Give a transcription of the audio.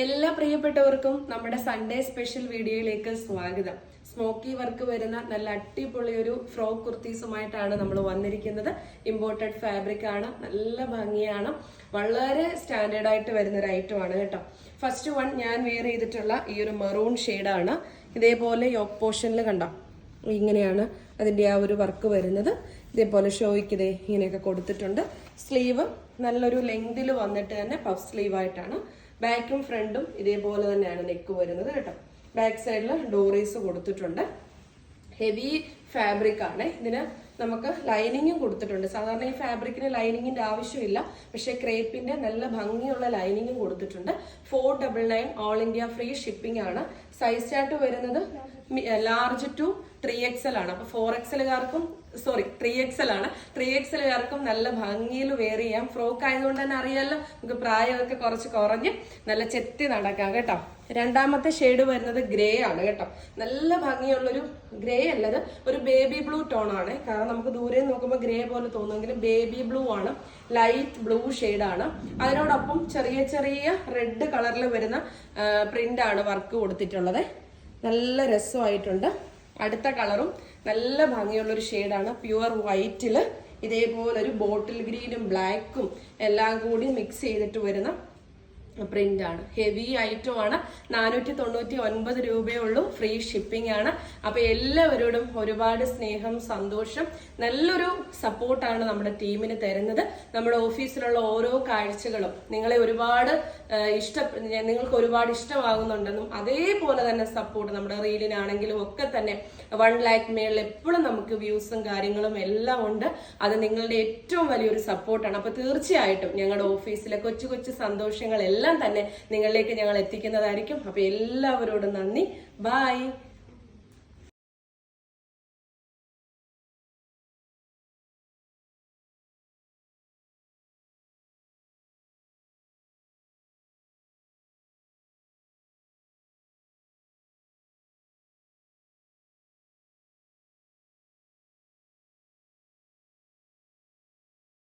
എല്ലാ പ്രിയപ്പെട്ടവർക്കും നമ്മുടെ സൺഡേ സ്പെഷ്യൽ വീഡിയോയിലേക്ക് സ്വാഗതം. സ്മോക്കി വർക്ക് വരുന്ന നല്ല അടിപൊളി ഒരു ഫ്രോക്ക് കുർത്തീസുമായിട്ടാണ് നമ്മൾ വന്നിരിക്കുന്നത്. ഇമ്പോർട്ടഡ് ഫാബ്രിക് ആണ് നല്ല ഭംഗിയാണ് വളരെ സ്റ്റാൻഡേർഡ് ആയിട്ട് വരുന്ന ഒരു ഐറ്റം ആണ് കേട്ടോ. ഫസ്റ്റ് വൺ ഞാൻ വെയർ ചെയ്തിട്ടുള്ള ഈ ഒരു മെറൂൺ ഷെയ്ഡാണ് ഇതേപോലെ യോക്ക് പോർഷനിൽ കണ്ടോ? ഇങ്ങനെയാണ് അതിന്റെ ആ ഒരു വർക്ക് വരുന്നത്. ഇതേപോലെ ഷോയ്ക്ക് ഇതേ ഇങ്ങനെയൊക്കെ കൊടുത്തിട്ടുണ്ട്. സ്ലീവ് നല്ലൊരു ലെങ്തിൽ വന്നിട്ട് തന്നെ പഫ് സ്ലീവ് ആയിട്ടാണ്. ബാക്കും ഫ്രണ്ടും ഇതേപോലെ തന്നെയാണ് നെക്ക് വരുന്നത് കേട്ടോ. ബാക്ക് സൈഡിൽ ഡോറീസ് കൊടുത്തിട്ടുണ്ട്. ഹെവി ഫാബ്രിക് ആണ്. ഇതിന് നമുക്ക് ലൈനിങ്ങും കൊടുത്തിട്ടുണ്ട്. സാധാരണ ഈ ഫാബ്രിക്കിന് ലൈനിങ്ങിന്റെ ആവശ്യമില്ല. പക്ഷേ ക്രേപ്പിന്റെ നല്ല ഭംഗിയുള്ള ലൈനിങ്ങും കൊടുത്തിട്ടുണ്ട്. Four double nine all India free shipping ആണ്. സൈസ് ചാർട്ട് വരുന്നത് ലാർജ് ടു ത്രീ എക്സൽ ആണ്. അപ്പൊ ഫോർ എക്സലുകാർക്കും സോറി ത്രീ എക്സൽ ആണ്. ത്രീ എക്സലുകാർക്കും നല്ല ഭംഗിയിൽ വെയർ ചെയ്യാം. ഫ്രോക്ക് ആയതുകൊണ്ട് തന്നെ അറിയാമല്ലോ നമുക്ക് പ്രായമൊക്കെ കുറച്ച് കുറഞ്ഞ് നല്ല ചെത്തി നടക്കാം കേട്ടോ. രണ്ടാമത്തെ ഷെയ്ഡ് വരുന്നത് ഗ്രേ ആണ് കേട്ടോ. നല്ല ഭംഗിയുള്ളൊരു ഗ്രേ അല്ലത് ഒരു ബേബി ബ്ലൂ ടോൺ ആണ്. കാരണം നമുക്ക് ദൂരെ നോക്കുമ്പോൾ ഗ്രേ പോലെ തോന്നുമെങ്കിലും ബേബി ബ്ലൂ ആണ്. ലൈറ്റ് ബ്ലൂ ആണ്. അതിനോടൊപ്പം ചെറിയ ചെറിയ റെഡ് കളറിൽ വരുന്ന പ്രിന്റ് ആണ് വർക്ക് കൊടുത്തിട്ടുള്ളത്. നല്ല രസമായിട്ടുണ്ട്. അടുത്ത കളറും നല്ല ഭംഗിയുള്ള ഒരു ഷെയ്ഡാണ്. പ്യുവർ വൈറ്റിൽ ഇതേപോലെ ഒരു ബോട്ടിൽ ഗ്രീനും ബ്ലാക്കും എല്ലാം കൂടി മിക്സ് ചെയ്തിട്ട് വരുന്ന പ്രിന്റ് ആണ് ഹെവി ഐറ്റം ആണ്. നാനൂറ്റി തൊണ്ണൂറ്റി ഒൻപത് രൂപയേ ഉള്ളൂ. ഫ്രീ ഷിപ്പിംഗ് ആണ്. അപ്പൊ എല്ലാവരോടും ഒരുപാട് സ്നേഹം സന്തോഷം. നല്ലൊരു സപ്പോർട്ടാണ് നമ്മുടെ ടീമിന് തരുന്നത്. നമ്മുടെ ഓഫീസിലുള്ള ഓരോ കാഴ്ചകളും നിങ്ങളെ ഒരുപാട് ഇഷ്ട നിങ്ങൾക്ക് ഒരുപാട് ഇഷ്ടമാകുന്നുണ്ടെന്നും അതേപോലെ തന്നെ സപ്പോർട്ട് നമ്മുടെ റീലിനാണെങ്കിലും ഒക്കെ തന്നെ വൺ ലാക്ക് മേളിൽ എപ്പോഴും നമുക്ക് വ്യൂസും കാര്യങ്ങളും എല്ലാം ഉണ്ട്. അത് നിങ്ങളുടെ ഏറ്റവും വലിയൊരു സപ്പോർട്ടാണ് അപ്പൊ തീർച്ചയായിട്ടും ഞങ്ങളുടെ ഓഫീസിലെ കൊച്ചു കൊച്ചു സന്തോഷങ്ങൾ എല്ലാം തന്നെ നിങ്ങളിലേക്ക് ഞങ്ങൾ എത്തിക്കുന്നതായിരിക്കും. അപ്പൊ എല്ലാവരോടും നന്ദി. ബായ്